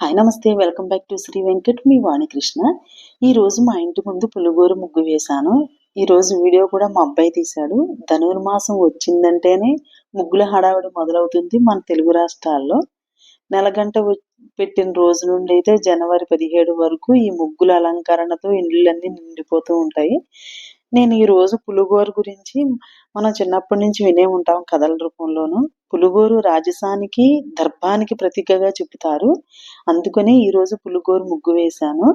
Hi నమస్తే. Welcome back to Shri Venkat మీ వాణికృష్ణ. ఈరోజు మా ఇంటి ముందు పులిగోరు ముగ్గు వేశాను. ఈరోజు వీడియో కూడా మా అబ్బాయి తీశాడు. ధనుర్మాసం వచ్చిందంటేనే ముగ్గుల హడావిడి మొదలవుతుంది మన తెలుగు రాష్ట్రాల్లో. నెలగంట పెట్టిన రోజు నుండి అయితే జనవరి పదిహేడు వరకు ఈ ముగ్గుల అలంకరణతో ఇండ్లన్నీ నిండిపోతూ ఉంటాయి. నేను ఈరోజు పులిగోరు గురించి మనం చిన్నప్పటి నుంచి వినే ఉంటాం కథల రూపంలోను. పులిగోరు రాజసానికి దర్భానికి ప్రతీకగా చెబుతారు. అందుకనే ఈరోజు పులిగోరు ముగ్గు వేశాను.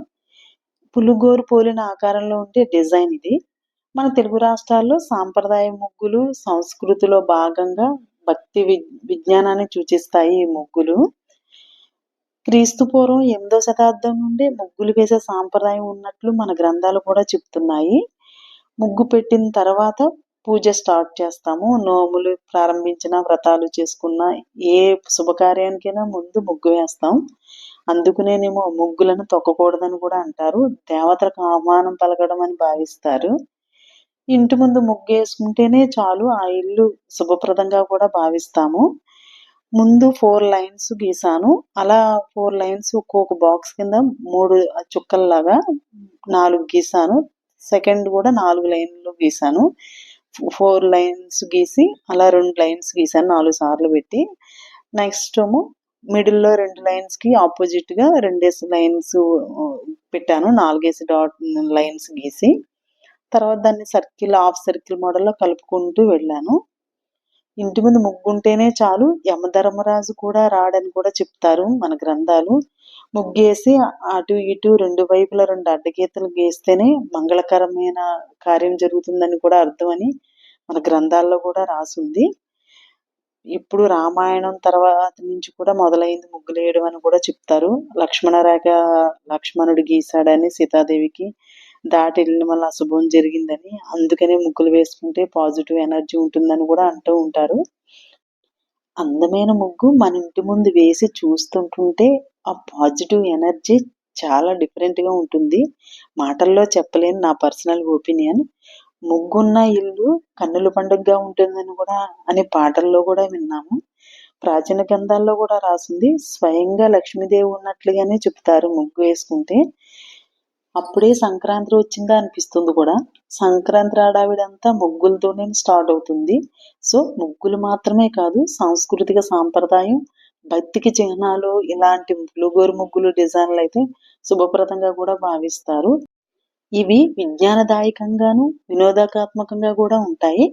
పులిగోరు పోలిన ఆకారంలో ఉండే డిజైన్ ఇది. మన తెలుగు రాష్ట్రాల్లో సాంప్రదాయ ముగ్గులు సంస్కృతిలో భాగంగా భక్తి విజ్ఞానాన్ని సూచిస్తాయి ఈ ముగ్గులు. క్రీస్తు పూర్వం ఎనిమిదో శతాబ్దం నుండి ముగ్గులు వేసే సాంప్రదాయం ఉన్నట్లు మన గ్రంథాలు కూడా చెప్తున్నాయి. ముగ్గు పెట్టిన తర్వాత పూజ స్టార్ట్ చేస్తాము. నోములు ప్రారంభించిన వ్రతాలు చేసుకున్న ఏ శుభకార్యానికైనా ముందు ముగ్గు వేస్తాం. అందుకునేనేమో ముగ్గులను తొక్కకూడదని కూడా అంటారు. దేవతలకు ఆహ్వానం పలకడం అని భావిస్తారు. ఇంటి ముందు ముగ్గు వేసుకుంటేనే చాలు ఆ ఇల్లు శుభప్రదంగా కూడా భావిస్తాము. ముందు ఫోర్ లైన్స్ గీసాను. అలా ఫోర్ లైన్స్ ఒక్కొక్క బాక్స్ కింద మూడు చుక్కల్లాగా నాలుగు గీసాను. సెకండ్ కూడా నాలుగు లైన్లు గీసాను. ఫోర్ లైన్స్ గీసి అలా రెండు లైన్స్ గీసాను నాలుగు సార్లు పెట్టి. నెక్స్ట్ ఏమో మిడిల్లో రెండు లైన్స్కి ఆపోజిట్గా రెండేసి లైన్స్ పెట్టాను నాలుగేసి డాట్ లైన్స్ గీసి. తర్వాత దాన్ని సర్కిల్ హాఫ్ సర్కిల్ మోడల్లో కలుపుకుంటూ వెళ్ళాను. ఇంటి ముందు ముగ్గుంటేనే చాలు యమధర్మరాజు కూడా రాడని కూడా చెప్తారు మన గ్రంథాలు. ముగ్గేసి అటు ఇటు రెండు వైపుల రెండు అడ్డగీతలు గీస్తేనే మంగళకరమైన కార్యం జరుగుతుందని కూడా అర్థమని మన గ్రంథాల్లో కూడా రాసుంది. ఇప్పుడు రామాయణం తర్వాత నుంచి కూడా మొదలైంది ముగ్గులేయడం అని కూడా చెప్తారు. లక్ష్మణ రేఖ లక్ష్మణుడు గీశాడని సీతాదేవికి దాటి వెళ్ళిన వల్ల అశుభం జరిగిందని అందుకనే ముగ్గులు వేసుకుంటే పాజిటివ్ ఎనర్జీ ఉంటుందని కూడా అంటూ ఉంటారు. అందమైన ముగ్గు మన ఇంటి ముందు వేసి చూస్తుంటుంటే ఆ పాజిటివ్ ఎనర్జీ చాలా డిఫరెంట్గా ఉంటుంది. మాటల్లో చెప్పలేని నా పర్సనల్ ఒపీనియన్. ముగ్గున్న ఇల్లు కన్నుల పండుగగా ఉంటుందని కూడా అనే పాటల్లో కూడా విన్నాము. ప్రాచీన గ్రంథాల్లో కూడా రాసింది స్వయంగా లక్ష్మీదేవి ఉన్నట్లుగానే చెప్తారు ముగ్గు వేసుకుంటే. అప్పుడే సంక్రాంతి వచ్చిందా అనిపిస్తుంది కూడా. సంక్రాంతి ఆడావిడంతా ముగ్గులతోనే స్టార్ట్ అవుతుంది. సో ముగ్గులు మాత్రమే కాదు సాంస్కృతిక సాంప్రదాయం భక్తికి చిహ్నాలు ఇలాంటి ములుగోరు ముగ్గులు డిజైన్లు అయితే శుభప్రదంగా కూడా భావిస్తారు. ఇవి విజ్ఞానదాయకంగాను వినోదాత్మకంగా కూడా ఉంటాయి.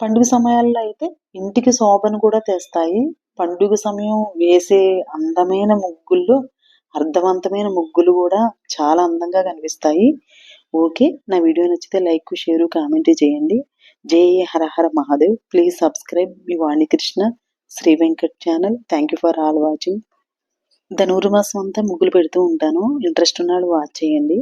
పండుగ సమయాల్లో అయితే ఇంటికి శోభను కూడా తెస్తాయి. పండుగ సమయం వేసే అందమైన ముగ్గుల్లో అర్థవంతమైన ముగ్గులు కూడా చాలా అందంగా కనిపిస్తాయి. ఓకే నా వీడియో నచ్చితే లైక్ షేరు కామెంట్ చేయండి. జై హర హర Mahadev. Please subscribe me Vanikrishna Shri Venkat channel. Thank you for all watching. ధనుర్మాసం అంతా ముగ్గులు పెడుతూ ఉంటాను. ఇంట్రెస్ట్ ఉన్నాడు వాచ్ చేయండి.